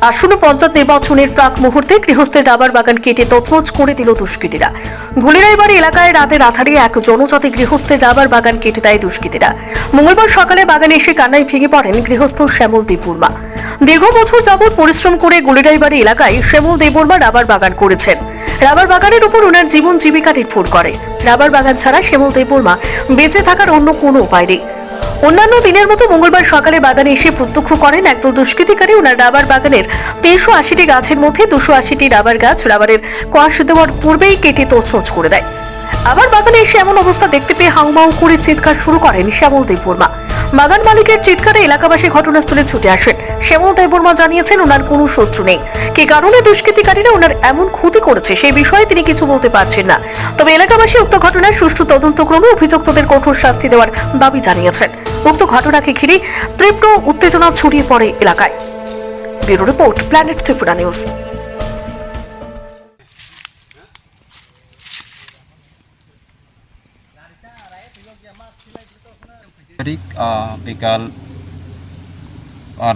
আসন্ন পঞ্চায়েত নির্বাচনের প্রাক মুহূর্তে গৃহস্থের রাবার বাগান কেটে তছমছ করে দিল দুষ্কৃতীরা। গুলিরাইবাড়ি এলাকায় রাতের আধারে এক জনজাতি গৃহস্থের রাবার বাগান কেটে দেয় দুষ্কৃতীরা। মঙ্গলবার সকালে বাগানে এসে কান্নায় ভেঙে পড়েন গৃহস্থ শ্যামল দেববর্মা। দীর্ঘ বছর যাবৎ পরিশ্রম করে গুলিরাইবাড়ি এলাকায় শ্যামল দেববর্মা রাবার বাগান করেছেন। রাবার বাগানের উপর ওনার জীবন জীবিকা নির্ভর করে। রাবার বাগান ছাড়া শ্যামল দেববর্মা বেঁচে থাকার অন্য কোনো উপায় নেই। অন্যান্য দিনের মতো মঙ্গলবার সকালে বাগানে এসে প্রত্যক্ষ করেন একদল দুষ্কৃতিকারী। ওনার রাবার বাগানের তিনশো আশিটি গাছের মধ্যে দুশো আশিটি রাবার গাছ রাবারের কোয়াশ দেওয়ার পূর্বেই কেটে তোছমছ করে দেয়। আবার বাগানে এসে এমন অবস্থা দেখতে পেয়ে হাউমাউ করে চিৎকার শুরু করেন শ্যামল দেববর্মা বাগান মালিকের চিৎকারে এলাকাবাসী ঘটনাস্থলে ছুটে আসেন। শ্যামল দেববর্মা জানিয়েছেন, ওনার কোনো শত্রু নেই। কি কারণে দুষ্কৃতিকারীরা ওনার এমন ক্ষতি করেছে সেই বিষয়ে তিনি কিছু বলতে পারছেন না। তবে এলাকাবাসী উক্ত ঘটনার সুষ্ঠু তদন্তক্রমে অভিযুক্তদের কঠোর শাস্তি দেওয়ার দাবি জানিয়েছেন। উক্ত ঘটনাকে ঘিরে তীব্র উত্তেজনা ছড়িয়ে পড়ে এলাকায়। Bureau report, planet Tripura news. বিকাল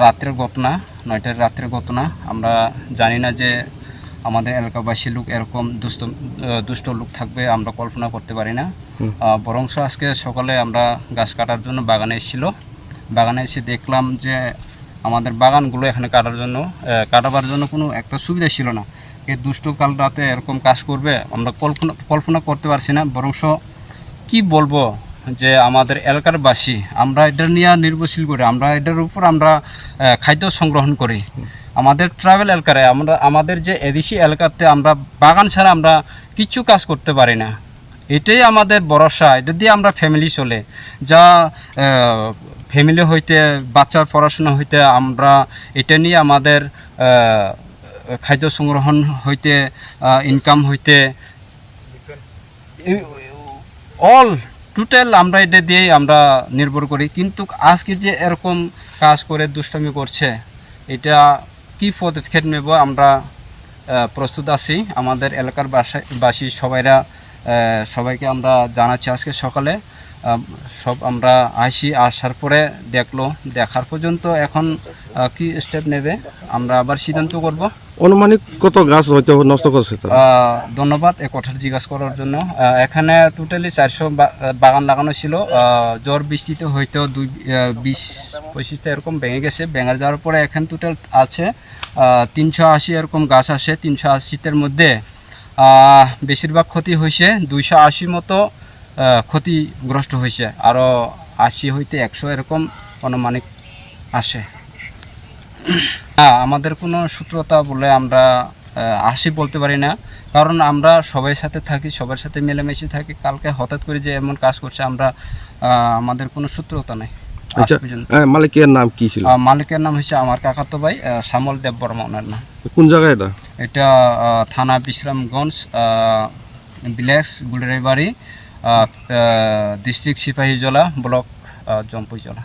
রাত্রের ঘটনা, নয়টার রাত্রের ঘটনা। আমরা জানি না যে আমাদের এলাকাবাসী লোক এরকম দুষ্ট দুষ্ট লোক থাকবে আমরা কল্পনা করতে পারি না। বরংস আজকে সকালে আমরা গাছ কাটার জন্য বাগানে এসেছিল। বাগানে এসে দেখলাম যে আমাদের বাগানগুলো এখানে কাটার জন্য কাটাবার জন্য কোনো একটা সুবিধা ছিল না। এই দুষ্ট কাল রাতে এরকম কাজ করবে আমরা কল্পনা কল্পনা করতে পারছি না। বরংস কি বলব যে আমাদের এলাকার বাসী আমরা এটা নিয়ে নির্ভরশীল করি আমরা এটার উপর আমরা খাদ্য সংগ্রহণ করি। আমাদের ট্রাভেল এলাকায় আমরা, আমাদের যে এদেশি এলাকাতে আমরা বাগান ছাড়া আমরা কিছু কাজ করতে পারি না। এটাই আমাদের ভরসা, এটা দিয়ে আমরা ফ্যামিলি চলে। যা ফ্যামিলি হইতে, বাচ্চার পড়াশোনা হইতে আমরা এটা নিয়ে আমাদের খাদ্য সংগ্রহণ হইতে ইনকাম হইতে অল টোটাল আমরা এটা দিয়েই আমরা নির্ভর করি। কিন্তু আজকে যে এরকম কাজ করে দুষ্টামি করছে, এটা কি পদক্ষেপ নেব আমরা প্রস্তুত আছি। আমাদের এলাকার বাসী সবাইরা সবাইকে আমরা জানাচ্ছি আজকে সকালে। সব আমরা আসি, আসার পরে দেখল, দেখার পর্যন্ত এখন কি স্টেপ নেবে, আমরা আবার সিদ্ধান্ত করব। অনুমানিক কত গাছ হয়তো নষ্ট করছে ধন্যবাদ এ কথার জিজ্ঞাসা করার জন্য। এখানে টোটালি চারশো বাগান লাগানো ছিল। জ্বর বৃষ্টিতে হয়তো দুই বিশ পঁচিশটা এরকম ভেঙে গেছে। ভেঙে যাওয়ার পরে এখানে টোটাল আছে তিনশো আশি এরকম গাছ আসে তিনশো আশিটার মধ্যে বেশিরভাগ ক্ষতি হয়েছে। দুইশো আশি মতো ক্ষতিগ্রস্ত হয়েছে। আরও আশি হইতে একশো এরকম অনুমানিক আসে না আমাদের কোনো সূত্রতা বলে আমরা আসি বলতে পারি না। কারণ আমরা সবাই সাথে থাকি সবার সাথে মিলেমিশে থাকি। কালকে হঠাৎ করে যে এমন কাজ করছে আমরা আমাদের কোনো সূত্রতা নেই। আচ্ছা হ্যাঁ, মালিকের নাম কি ছিল? মালিকের নাম হচ্ছে আমার কাকাতো ভাই শ্যামল দেব বর্মা ওনার নাম। কোন জায়গায় এটা? এটা থানা বিশ্রামগঞ্জ বিলেক্স গুলরাইবাড়ি ডিস্ট্রিক্ট সিপাহীজলা ব্লক জম্পুইজলা।